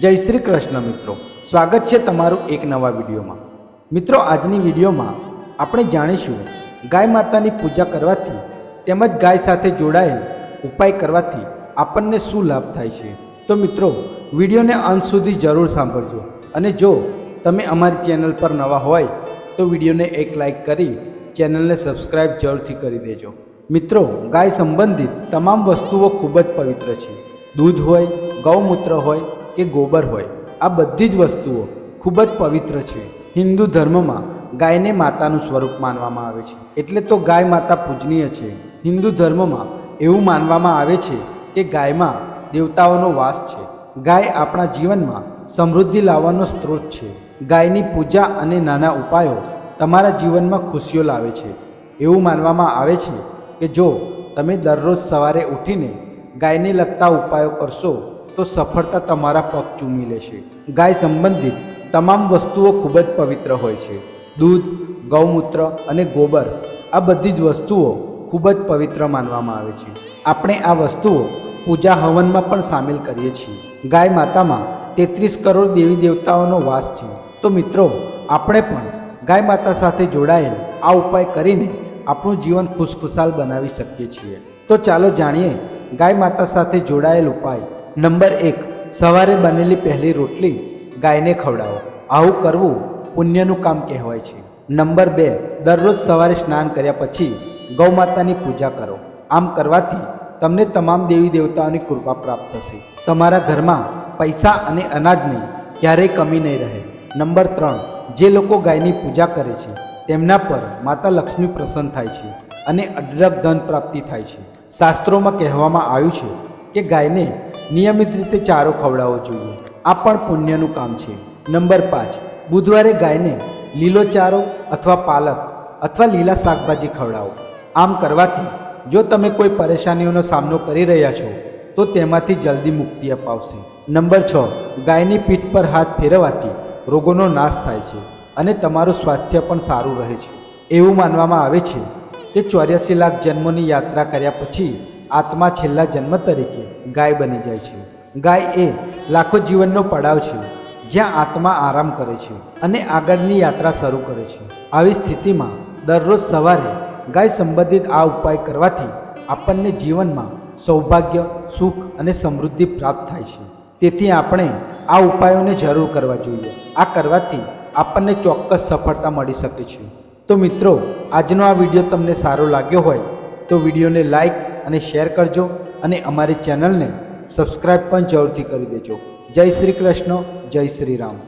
જય શ્રી કૃષ્ણ મિત્રો. સ્વાગત છે તમારું એક નવા વિડીયોમાં. મિત્રો, આજની વિડીયોમાં આપણે જાણીશું ગાય માતાની પૂજા કરવાથી તેમજ ગાય સાથે જોડાયેલ ઉપાય કરવાથી આપણને શું લાભ થાય છે. તો મિત્રો, વિડીયોને અંત સુધી જરૂર સાંભળજો અને જો તમે અમારી ચેનલ પર નવા હોય, તો વિડીયોને એક લાઈક કરી ચેનલને સબસ્ક્રાઈબ જરૂરથી કરી દેજો. મિત્રો, ગાય સંબંધિત તમામ વસ્તુઓ ખૂબ જ પવિત્ર છે. દૂધ હોય, ગૌમૂત્ર હોય કે ગોબર હોય. આ બધી જ વસ્તુઓ ખૂબ જ પવિત્ર છે. હિન્દુ ધર્મમાં ગાયને માતાનું સ્વરૂપ માનવામાં આવે છે. એટલે તો ગાય માતા પૂજનીય છે. હિન્દુ ધર્મમાં એવું માનવામાં આવે છે કે ગાયમાં દેવતાઓનો વાસ છે. ગાય આપણા જીવનમાં સમૃદ્ધિ લાવવાનો સ્ત્રોત છે. ગાયની પૂજા અને નાના ઉપાયો તમારા જીવનમાં ખુશીઓ લાવે છે. એવું માનવામાં આવે છે કે જો તમે દરરોજ સવારે ઉઠીને ગાયને લગતા ઉપાયો કરશો તો સફળતા તમારા પગ ચૂમી લેશે. ગાય સંબંધિત તમામ વસ્તુઓ ખૂબ જ પવિત્ર હોય છે. દૂધ, ગૌમૂત્ર અને ગોબર આ બધી જ વસ્તુઓ ખૂબ જ પવિત્ર માનવામાં આવે છે. આપણે આ વસ્તુઓ પૂજા હવનમાં પણ સામેલ કરીએ છીએ. ગાય માતામાં તેત્રીસ કરોડ દેવી દેવતાઓનો વાસ છે. તો મિત્રો, આપણે પણ ગાય માતા સાથે જોડાયેલ આ ઉપાય કરીને આપણું જીવન ખુશખુશાલ બનાવી શકીએ છીએ. તો ચાલો જાણીએ ગાય માતા સાથે જોડાયેલ ઉપાય નંબર એક, સવારે બનેલી પહેલી રોટલી ગાયને ખવડાવો. આવું કરવું પુણ્યનું કામ કહેવાય છે. નંબર બે, દરરોજ સવારે સ્નાન કર્યા પછી ગૌમાતાની પૂજા કરો. આમ કરવાથી તમને તમામ દેવી દેવતાઓની કૃપા પ્રાપ્ત થશે. તમારા ઘરમાં પૈસા અને અનાજની ક્યારેય કમી નહીં રહે. નંબર ત્રણ, જે લોકો ગાયની પૂજા કરે છે, તેમના પર માતા લક્ષ્મી પ્રસન્ન થાય છે અને અઢળક ધન પ્રાપ્તિ થાય છે. શાસ્ત્રોમાં કહેવામાં આવ્યું છે કે ગાયને નિયમિત રીતે ચારો ખવડાવવો જોઈએ. આ પણ પુણ્યનું કામ છે. નંબર પાંચ. બુધવારે ગાયને લીલો ચારો અથવા પાલક અથવા લીલા શાકભાજી ખવડાવો. આમ કરવાથી જો તમે કોઈ પરેશાનીઓનો સામનો કરી રહ્યા છો, તો તેમાંથી જલ્દી મુક્તિ અપાવશે. નંબર છ. ગાયની પીઠ પર હાથ ફેરવવાથી રોગોનો નાશ થાય છે અને તમારું સ્વાસ્થ્ય પણ સારું રહે છે. એવું માનવામાં આવે છે કે ચોર્યાસી લાખ જન્મોની યાત્રા કર્યા પછી આત્મા છેલ્લા જન્મ તરીકે ગાય બની જાય છે. ગાય એ લાખો જીવનનો પડાવ છે, જ્યાં આત્મા આરામ કરે છે અને આગળની યાત્રા શરૂ કરે છે. આવી સ્થિતિમાં દરરોજ સવારે ગાય સંબંધિત આ ઉપાય કરવાથી આપણને જીવનમાં સૌભાગ્ય, સુખ અને સમૃદ્ધિ પ્રાપ્ત થાય છે. તેથી આપણે આ ઉપાયોને જરૂર કરવા જોઈએ. આ કરવાથી આપણને ચોક્કસ સફળતા મળી શકે છે. તો મિત્રો, આજનો આ વીડિયો તમને સારો લાગ્યો હોય તો વિડીયોને લાઇક અને શેર કરજો અને અમારી ચેનલને સબસ્ક્રાઈબ પણ જરૂરથી કરી દેજો. જય શ્રી કૃષ્ણ, જય શ્રી રામ.